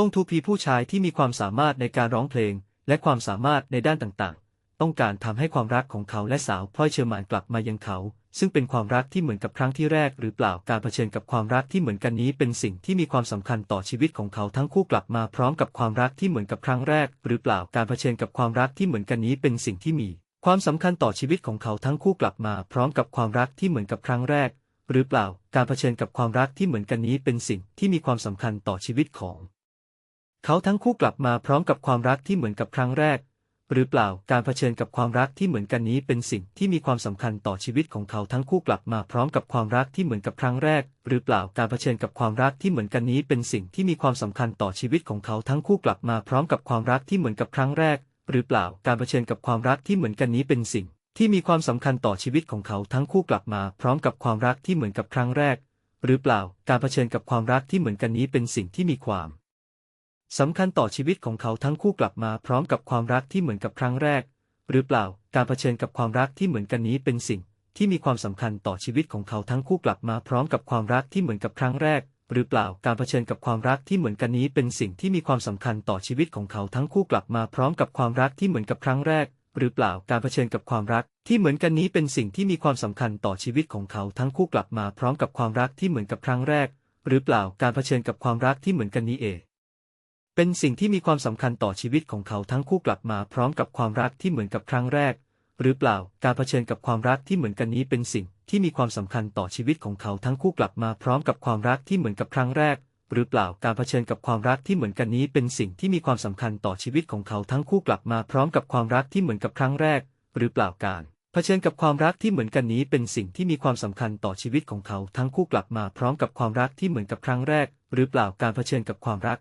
ต้งทูพีผู้ชายที่มีความสามารถในการร้องเพลง และความสามารถในด้านต่างๆ ต้องการทำให้ความรักของเขาและสาวพลอยเชอร์มานกลับมายังเขา ซึ่งเป็นความรักที่เหมือนกับครั้งที่แรกหรือเปล่าการเผชิญกับความรักที่เหมือนกันนี้เป็นสิ่งที่มีความสำคัญต่อชีวิตของเขาทั้งคู่กลับมาพร้อมกับความรักที่เหมือนกับครั้งแรก หรือเปล่าการเผชิญกับความรักที่เหมือนกันนี้เป็นสิ่งที่มี ความสำคัญต่อชีวิตของเขาทั้งคู่กลับมาพร้อมกับความรักที่เหมือนกับครั้งแรก หรือเปล่าการเผชิญกับความรักที่เหมือนกันนี้เป็นสิ่งที่มีความสำคัญต่อชีวิตของ เขาทั้งคู่กลับมาพร้อมกับความรักที่เหมือนกับครั้งแรก หรือเปล่าการเผชิญกับความรักที่เหมือนกันนี้เป็นสิ่งที่มีความสำคัญต่อชีวิตของเขาทั้งคู่กลับมาพร้อมกับความรักที่เหมือนกับครั้งแรก หรือเปล่าการเผชิญกับความรักที่เหมือนกันนี้เป็นสิ่งที่มีความสำคัญต่อชีวิตของเขาทั้งคู่กลับมาพร้อมกับความรักที่เหมือนกับครั้งแรก หรือเปล่าการเผชิญกับความรักที่เหมือนกันนี้เป็นสิ่งที่มีความสำคัญต่อชีวิตของเขาทั้งคู่กลับมาพร้อมกับความรักที่เหมือนกับครั้งแรก หรือเปล่าการเผชิญกับความรักที่เหมือนกันนี้เป็นสิ่งที่มีความ สำคัญต่อชีวิตของเขาทั้งคู่กลับมาพร้อมกับความรักที่เหมือนกับครั้งแรก หรือเปล่าการเผชิญกับความรักที่เหมือนกันนี้เป็นสิ่ง ที่มีความสำคัญต่อชีวิตของเขาทั้งคู่กลับมาพร้อมกับความรักที่เหมือนกับครั้งแรก หรือเปล่าการเผชิญกับความรักที่เหมือนกันนี้เป็นสิ่งที่มีความสำคัญต่อชีวิตของเขาทั้งคู่กลับมาพร้อมกับความรักที่เหมือนกับครั้งแรก หรือเปล่าการเผชิญกับความรัก ที่เหมือนกันนี้เป็นสิ่งที่มีความสำคัญต่อชีวิตของเขาทั้งคู่กลับมาพร้อมกับความรักที่เหมือนกับครั้งแรก หรือเปล่าการเผชิญกับความรักที่เหมือนกันนี้เอง เป็นสิ่งที่มีความสำคัญต่อชีวิตของเขาทั้งคู่กลับมาพร้อมกับความรักที่เหมือนกับครั้งแรก หรือเปล่าการเผชิญกับความรักที่เหมือนกันนี้เป็นสิ่งที่มีความสำคัญต่อชีวิตของเขาทั้งคู่กลับมาพร้อมกับความรักที่เหมือนกับครั้งแรก หรือเปล่าการเผชิญกับความรักที่เหมือนกันนี้เป็นสิ่งที่มีความสำคัญต่อชีวิตของเขาทั้งคู่กลับมาพร้อมกับความรักที่เหมือนกับครั้งแรก หรือเปล่าการเผชิญกับความรักที่เหมือนกันนี้เป็นสิ่งที่มีความสำคัญต่อชีวิตของเขาทั้งคู่กลับมาพร้อมกับความรักที่เหมือนกับครั้งแรก หรือเปล่าการเผชิญกับความรัก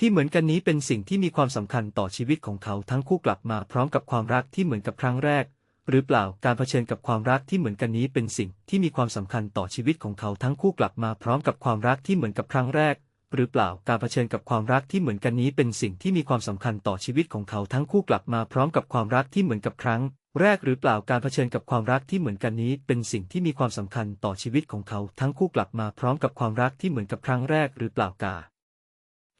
ที่เหมือนกันนี้เป็นสิ่งที่มีความสำคัญต่อชีวิตของเขาทั้งคู่กลับมาพร้อมกับความรักที่เหมือนกับครั้งแรก หรือเปล่าการเผชิญกับความรักที่เหมือนกันนี้เป็นสิ่งที่มีความสำคัญต่อชีวิตของเขาทั้งคู่กลับมาพร้อมกับความรักที่เหมือนกับครั้งแรก หรือเปล่าการเผชิญกับความรักที่เหมือนกันนี้เป็นสิ่งที่มีความสำคัญต่อชีวิตของเขาทั้งคู่กลับมาพร้อมกับความรักที่เหมือนกับครั้งแรกหรือเปล่าการเผชิญกับความรักที่เหมือนกันนี้ เป็นสิ่งที่มีความสำคัญต่อชีวิตของเขาทั้งคู่กลับมาพร้อมกับความรักที่เหมือนกับครั้งแรกหรือเปล่ากา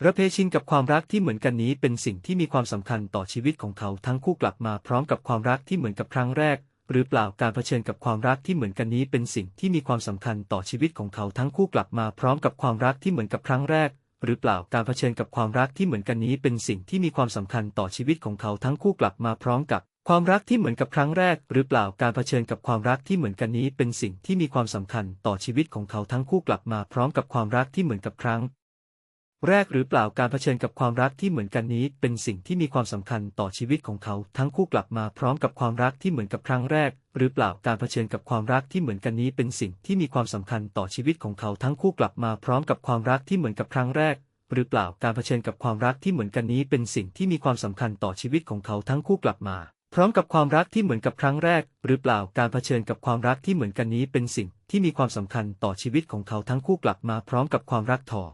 ระเพชินกับความรักที่เหมือนกันนี้เป็นสิ่งที่มีความสำคัญต่อชีวิตของเขาทั้งคู่กลับมาพร้อมกับความรักที่เหมือนกับครั้งแรก หรือเปล่าการเผชิญกับความรักที่เหมือนกันนี้เป็นสิ่งที่มีความสำคัญต่อชีวิตของเขาทั้งคู่กลับมาพร้อมกับความรักที่เหมือนกับครั้งแรก หรือเปล่าการเผชิญกับความรักที่เหมือนกันนี้เป็นสิ่งที่มีความสำคัญต่อชีวิตของเขาทั้งคู่กลับมาพร้อมกับความรักที่เหมือนกับครั้งแรก หรือเปล่าการเผชิญกับความรักที่เหมือนกันนี้เป็นสิ่งที่มีความสำคัญต่อชีวิตของเขาทั้งคู่กลับมาพร้อมกับความรักที่เหมือนกับครั้ง แรกหรือเปล่าการเผชิญกับความรักที่เหมือนกันนี้ เป็นสิ่งที่มีความสำคัญต่อชีวิตของเขา ทั้งคู่กลับมาพร้อมกับความรักที่เหมือนกับครั้งแรก หรือเปล่าการเผชิญกับความรักที่เหมือนกันนี้ เป็นสิ่งที่มีความสำคัญต่อชีวิตของเขาทั้งคู่กลับมาพร้อมกับความรักที่เหมือนกับครั้งแรก หรือเปล่าการเผชิญกับความรักที่เหมือนกันนี้ เป็นสิ่งที่มีความสำคัญต่อชีวิตของเขาทั้งคู่กลับมา พร้อมกับความรักที่เหมือนกับครั้งแรก หรือเปล่าการเผชิญกับความรักที่เหมือนกันนี้ เป็นสิ่งที่มีความสำคัญต่อชีวิตของเขาทั้งคู่กลับมาพร้อมกับความรักทอ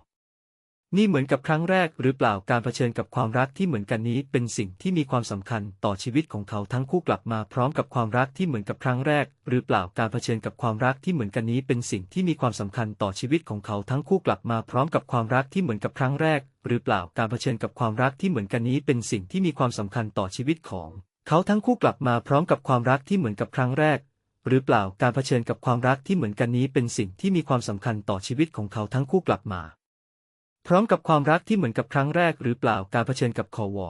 นี่เหมือนกับครั้งแรกหรือเปล่าการเผชิญกับความรักที่เหมือนกันนี้เป็นสิ่งที่มีความสำคัญต่อชีวิตของเขาทั้งคู่กลับมาพร้อมกับความรักที่เหมือนกับครั้งแรก หรือเปล่าการเผชิญกับความรักที่เหมือนกันนี้เป็นสิ่งที่มีความสำคัญต่อชีวิตของเขาทั้งคู่กลับมาพร้อมกับความรักที่เหมือนกับครั้งแรก หรือเปล่าการเผชิญกับความรักที่เหมือนกันนี้เป็นสิ่งที่มีความสำคัญต่อชีวิตของ เขาทั้งคู่กลับมาพร้อมกับความรักที่เหมือนกับครั้งแรกหรือเปล่าการเผชิญกับความรักที่เหมือนกันนี้เป็นสิ่งที่มีความสำคัญต่อชีวิตของเขาทั้งคู่กลับมา พร้อมกับความรักที่เหมือนกับครั้งแรกหรือเปล่าการเผชิญกับคอวอ